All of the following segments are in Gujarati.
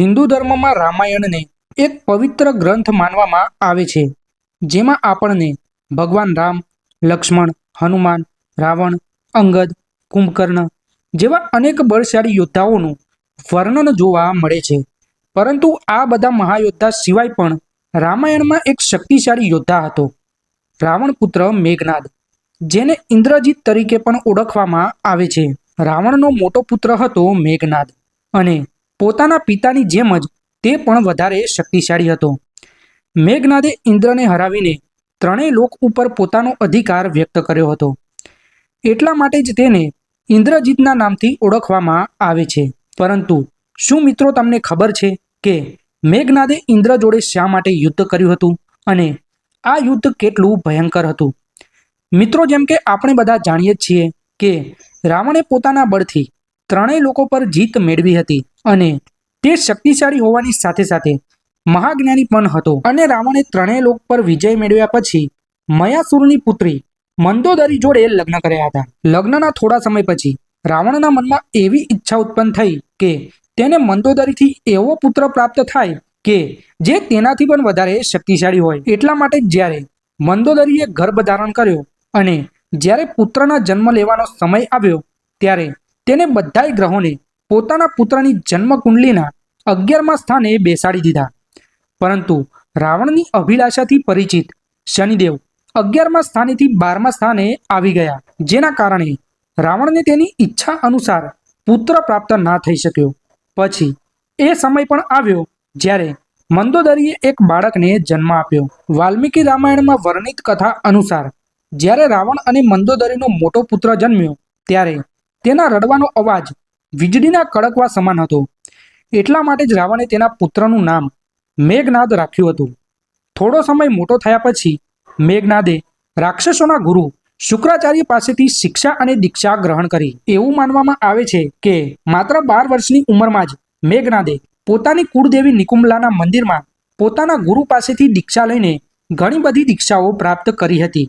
હિન્દુ ધર્મમાં રામાયણને એક પવિત્ર ગ્રંથ માનવામાં આવે છે, જેમાં આપણને ભગવાન રામ, લક્ષ્મણ, હનુમાન, રાવણ, અંગદ, કુંભકર્ણ જેવા અનેક બળશાળી યોદ્ધાઓનું વર્ણન જોવા મળે છે. પરંતુ આ બધા મહાયોદ્ધા સિવાય પણ રામાયણમાં એક શક્તિશાળી યોદ્ધા હતો રાવણ પુત્ર મેઘનાદ, જેને ઇન્દ્રજીત તરીકે પણ ઓળખવામાં આવે છે. રાવણનો મોટો પુત્ર હતો મેઘનાદ અને પોતાના પિતાની જેમ જ તે પણ વધારે શક્તિશાળી હતો. મેઘનાદે ઇન્દ્રને હરાવીને ત્રણેય લોક ઉપર પોતાનો અધિકાર વ્યક્ત કર્યો હતો. એટલા માટે જ તેને ઇન્દ્રજીતના નામથી ઓળખવામાં આવે છે. પરંતુ શું મિત્રો તમને ખબર છે કે મેઘનાદે ઇન્દ્ર જોડે શા માટે યુદ્ધ કર્યું હતું? અને આ યુદ્ધ કેટલું ભયંકર હતું? મિત્રો જેમ કે આપણે બધા જાણીએ છીએ કે રાવણે પોતાના બળથી ત્રણેય લોકો પર જીત મેળવી હતી. અને તે શક્તિશાળી હોવાની સાથે સાથે મહાજ્ઞાની પણ હતો. અને રાવણે ત્રણેય લોક પર વિજય મેળવ્યા પછી મયાસુરની પુત્રી મંદોદરી જોડે લગ્ન કર્યા હતા. લગ્નના થોડા સમય પછી રાવણના મનમાં એવી ઈચ્છા ઉત્પન્ન થઈ કે તેને મંદોદરીથી એવો પુત્ર પ્રાપ્ત થાય કે જે તેનાથી પણ વધારે શક્તિશાળી હોય. એટલા માટે જ્યારે મંદોદરીએ ગર્ભ ધારણ કર્યો અને જ્યારે પુત્રના જન્મ લેવાનો સમય આવ્યો, ત્યારે તેને બધાય ગ્રહોને પોતાના પુત્રની જન્મકુંડલીના અગિયારમા સ્થાને બેસાડી દીધા. પરંતુ રાવણની અભિલાષાથી પરિચિત શનિદેવ અગિયારમા સ્થાનેથી બારમા સ્થાને આવી ગયા, જેના કારણે રાવણને તેની ઈચ્છા અનુસાર પુત્ર પ્રાપ્ત ના થઈ શક્યો. પછી એ સમય પણ આવ્યો જ્યારે મંદોદરીએ એક બાળકને જન્મ આપ્યો. વાલ્મીકી રામાયણમાં વર્ણિત કથા અનુસાર જ્યારે રાવણ અને મંદોદરીનો મોટો પુત્ર જન્મ્યો, ત્યારે તેના રડવાનો અવાજ વીજળીના કડકવા સમાન હતો. એટલા માટે જ રાવણે તેના પુત્રનું નામ મેઘનાદ રાખ્યું હતું. થોડો સમય મોટો થયા પછી મેઘનાદે રાક્ષસોના ગુરુ શુક્રાચાર્ય પાસેથી શિક્ષા અને દીક્ષા ગ્રહણ કરી. એવું માનવામાં આવે છે કે માત્ર બાર વર્ષની ઉંમરમાં જ મેઘનાદે પોતાની કુળદેવી નિકુંબલાના મંદિરમાં પોતાના ગુરુ પાસેથી દીક્ષા લઈને ઘણી બધી દીક્ષાઓ પ્રાપ્ત કરી હતી.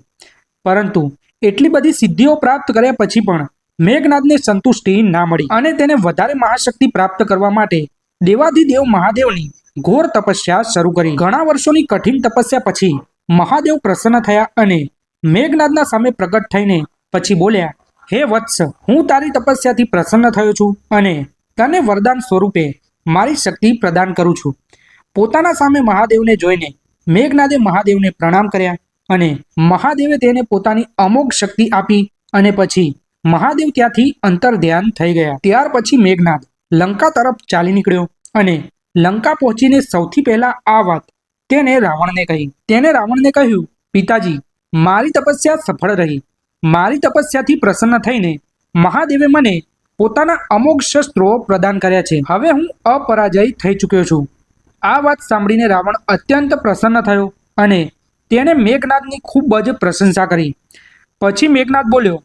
પરંતુ એટલી બધી સિદ્ધિઓ પ્રાપ્ત કર્યા પછી પણ મેઘનાદને સંતુષ્ટિ ના મળી અને તેને વધારે મહાશક્તિ પ્રાપ્ત કરવા માટે દેવાધિદેવ મહાદેવની ઘોર તપસ્યા શરૂ કરી. ઘણા વર્ષોની કઠિન તપસ્યા પછી મહાદેવ પ્રસન્ન થયા અને મેઘનાદના સામે પ્રગટ થઈને પછી બોલ્યા, હે વત્સ, હું તારી તપસ્યાથી પ્રસન્ન થયો છું અને તને વરદાન સ્વરૂપે મારી શક્તિ પ્રદાન કરું છું. પોતાના સામે મહાદેવને જોઈને મેઘનાદે મહાદેવને પ્રણામ કર્યા અને મહાદેવે તેને પોતાની અમોઘ શક્તિ આપી અને પછી મહાદેવ ત્યાંથી અંતર ધ્યાન થઈ ગયા. ત્યાર પછી મેઘનાથ લંકા તરફ ચાલી નીકળ્યો અને લંકા પહોંચીને સૌથી પહેલા આ વાત તેને રાવણને કહી. તેને રાવણને કહ્યું, પિતાજી, મારી તપસ્યા સફળ રહી. મારી તપસ્યાથી પ્રસન્ન થઈને મહાદેવે મને પોતાના અમોઘ શસ્ત્રો પ્રદાન કર્યા છે. હવે હું અપરાજય થઈ ચૂક્યો છું. આ વાત સાંભળીને રાવણ અત્યંત પ્રસન્ન થયો અને તેણે મેઘનાથની ખૂબ જ પ્રશંસા કરી. પછી મેઘનાથ બોલ્યો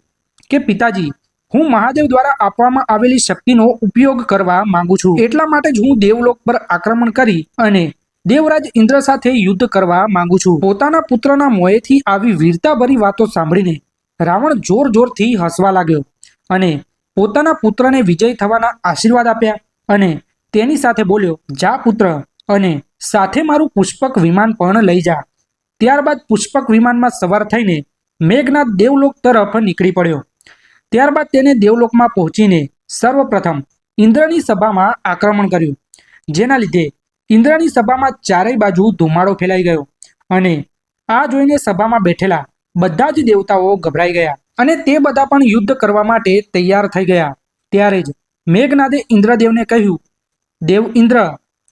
કે પિતાજી, હું મહાદેવ દ્વારા આપવામાં આવેલી શક્તિનો ઉપયોગ કરવા માંગુ છું. એટલા માટે જ હું દેવલોક પર આક્રમણ કરી અને દેવરાજ ઇન્દ્ર સાથે યુદ્ધ કરવા માંગુ છું. પોતાના પુત્રના મોએથી આવી વીરતાભરી વાતો સાંભળીને રાવણ જોર જોરથી હસવા લાગ્યો અને પોતાના પુત્રને વિજય થવાના આશીર્વાદ આપ્યા અને તેની સાથે બોલ્યો, જા પુત્ર અને સાથે મારું પુષ્પક વિમાન પણ લઈ જા. ત્યારબાદ પુષ્પક વિમાનમાં સવાર થઈને મેઘનાથ દેવલોક તરફ નીકળી પડ્યો. ત્યારબાદ તેને દેવલોકમાં પહોંચીને સર્વપ્રથમ ઇન્દ્રની સભામાં આક્રમણ કર્યું. જેના લીધે ઇન્દ્રની સભામાં ચારેય બાજુ ધુમાડો ફેલાઈ ગયો અને આ જોઈને સભામાં બેઠેલા બધા જ દેવતાઓ ગભરાઈ ગયા અને તે બધા પણ યુદ્ધ કરવા માટે તૈયાર થઈ ગયા. ત્યારે જ મેઘનાદે ઇન્દ્રદેવને કહ્યું, દેવ ઇન્દ્ર,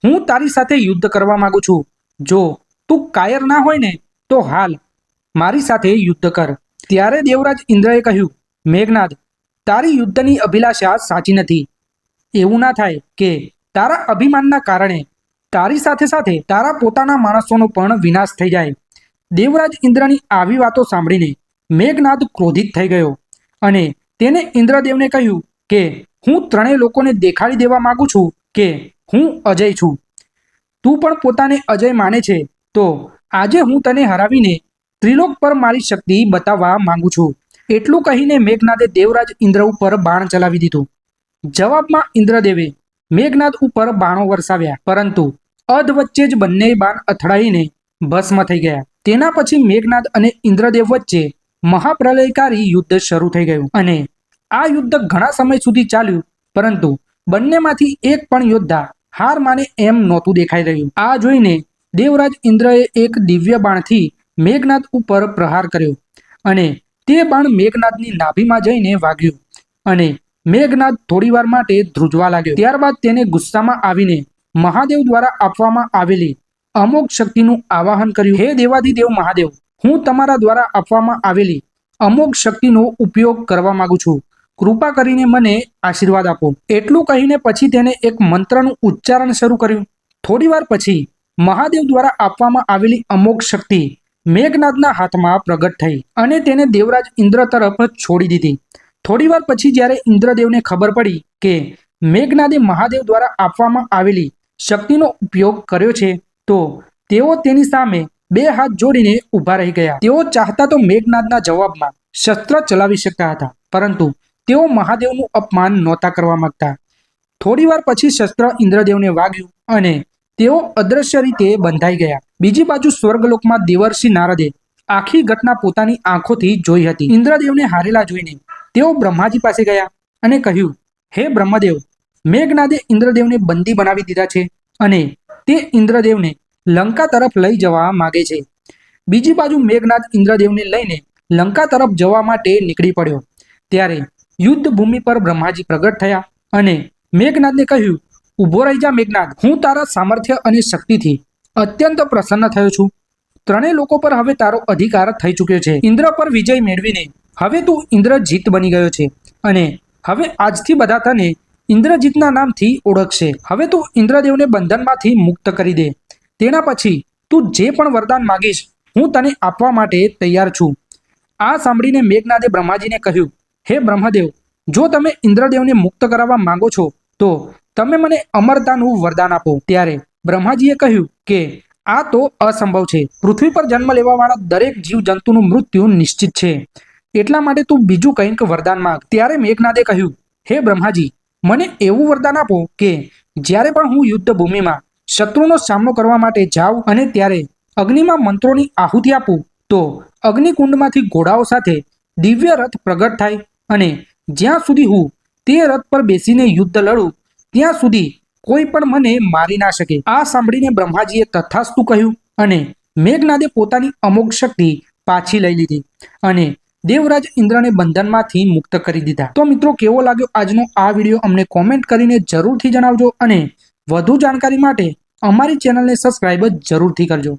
હું તારી સાથે યુદ્ધ કરવા માંગુ છું. જો તું કાયર ના હોય ને, તો હાલ મારી સાથે યુદ્ધ કર. ત્યારે દેવરાજ ઇન્દ્રએ કહ્યું મેઘનાદ, તારી યુદ્ધની અભિલાષા સાચી નથી. એવું ના થાય કે તારા અભિમાનના કારણે તારી સાથે સાથે તારા પોતાના માણસોનો પણ વિનાશ થઈ જાય. દેવરાજ ઇન્દ્રની આવી વાતો સાંભળીને મેઘનાદ ક્રોધિત થઈ ગયો અને તેને ઇન્દ્રદેવને કહ્યું કે, હું ત્રણેય લોકોને દેખાડી દેવા માગું છું કે હું અજય છું. તું પણ પોતાને અજય માને છે, તો આજે હું તને હરાવીને ત્રિલોક પર મારી શક્તિ બતાવવા માંગુ છું. એટલું કહીને મેઘનાદે દેવરાજ ઇન્દ્ર ઉપર બાણ ચલાવી દીધું. જવાબમાં ઇન્દ્રદેવે મેઘનાદ ઉપર બાણો વરસાવ્યા, પરંતુ અધ વચ્ચે જ બંને બાણ અથડાઈને ભસ્મ થઈ ગયા. તેના પછી મેઘનાદ અને ઇન્દ્રદેવ વચ્ચે મહાપ્રલયકારી યુદ્ધ શરૂ થઈ ગયું અને આ યુદ્ધ ઘણા સમય સુધી ચાલ્યું, પરંતુ બંનેમાંથી એક પણ યોદ્ધા હાર માને એમ નહોતું દેખાઈ રહ્યું. આ જોઈને દેવરાજ ઇન્દ્રએ એક દિવ્ય બાણથી મેઘનાદ ઉપર પ્રહાર કર્યો અને તે બાણ મેઘનાથની નાભીમાં જઈને વાગ્યું અને મેઘનાથ થોડીવાર માટે ધ્રુજવા લાગ્યો. ત્યારબાદ તેને ગુસ્સામાં આવીને મહાદેવ દ્વારા આપવામાં આવેલી અમોઘ શક્તિનું આવાહન કર્યું. હે દેવાધિદેવ મહાદેવ, હું તમારા દ્વારા આપવામાં આવેલી અમોઘ શક્તિનો ઉપયોગ કરવા માંગુ છું. કૃપા કરીને મને આશીર્વાદ આપો. એટલું કહીને પછી તેને એક મંત્રનું ઉચ્ચારણ શરૂ કર્યું. થોડીવાર પછી મહાદેવ દ્વારા આપવામાં આવેલી અમોઘ શક્તિ મેઘનાદના હાથમાં પ્રગટ થઈ અને તેને દેવરાજ ઇન્દ્ર તરફ છોડી દીધી. થોડીવાર પછી જ્યારે ઇન્દ્રદેવને ખબર પડી કે મેઘનાદે મહાદેવ દ્વારા આપવામાં આવેલી શક્તિનો ઉપયોગ કર્યો છે, તો તેઓ તેની સામે બે હાથ જોડીને ઊભા રહી ગયા. તેઓ ચાહતા તો મેઘનાદના જવાબમાં શસ્ત્ર ચલાવી શકતા હતા, પરંતુ તેઓ મહાદેવનું અપમાન નહોતા કરવા માંગતા. થોડીવાર પછી શસ્ત્ર ઇન્દ્રદેવને વાગ્યું અને તેઓ અદ્રશ્ય રીતે બંધાઈ ગયા. બીજી બાજુ સ્વર્ગલોકમાં દેવર્ષિ નારદે આખી ઘટના પોતાની આંખોથી જોઈ હતી. ઇન્દ્રદેવને હારેલા જોઈને તેઓ બ્રહ્માજી પાસે ગયા અને કહ્યું, હે બ્રહ્મદેવ, મેઘનાદે ઇન્દ્રદેવને બંદી બનાવી દીધા છે અને તે ઇન્દ્રદેવને લંકા તરફ લઈ જવા માગે છે. બીજી બાજુ મેઘનાથ ઇન્દ્રદેવને લઈને લંકા તરફ જવા માટે નીકળી પડ્યો. ત્યારે યુદ્ધ ભૂમિ પર બ્રહ્માજી પ્રગટ થયા અને મેઘનાથને કહ્યું ઊભો રહી જા મેઘનાથ હું તારા સામર્થ્ય અને શક્તિથી અત્યંત પ્રસન્ન થયો છું. ત્રણેય લોકો પર હવે તારો અધિકાર થઈ ચૂક્યો છે. ઇન્દ્ર પર વિજય મેળવીને હવે તું ઇન્દ્રજીત બની ગયો છે અને હવે આજથી બધા તને ઇન્દ્રજીતના નામથી ઓળખશે. હવે તું ઇન્દ્રદેવને બંધનમાંથી મુક્ત કરી દે. તેના પછી તું જે પણ વરદાન માગીશ, હું તને આપવા માટે તૈયાર છું. આ સાંભળીને મેઘનાથે બ્રહ્માજીને કહ્યું, હે બ્રહ્મદેવ, જો તમે ઇન્દ્રદેવને મુક્ત કરાવવા માંગો છો, તો તમે મને અમરતાનું વરદાન આપો. ત્યારે બ્રહ્માજીએ કહ્યું કે, આ તો અસંભવ છે. પૃથ્વી પર જન્મ લેવાવાળા દરેક જીવ જંતુનું મૃત્યુ નિશ્ચિત છે. એટલા માટે તું બીજું કંઈક વરદાન માંગ. ત્યારે મેઘનાદે કહ્યું, હે બ્રહ્માજી, મને એવું વરદાન આપો કે, જ્યારે પણ હું યુદ્ધ ભૂમિમાં શત્રુનો સામનો કરવા માટે જાઉં અને ત્યારે અગ્નિમાં મંત્રોની આહુતિ આપું, તો અગ્નિકુંડમાંથી ઘોડાઓ સાથે દિવ્ય રથ પ્રગટ થાય અને જ્યાં સુધી હું તે રથ પર બેસીને યુદ્ધ લડું ત્યાં સુધી કોઈ પણ મને મારી ના શકે. આ સાંભળીને બ્રહ્માજીએ તથાસ્તુ કહ્યું અને મેઘનાદે પોતાની અમોઘ શક્તિ પાછી લઈ લીધી અને દેવરાજ ઇન્દ્રને બંધનમાંથી મુક્ત કરી દીધા. તો મિત્રો, કેવો લાગ્યો આજનો આ વીડિયો? અમને કોમેન્ટ કરીને જરૂરથી જણાવજો અને વધુ જાણકારી માટે અમારી ચેનલને સબસ્ક્રાઈબ જરૂરથી કરજો.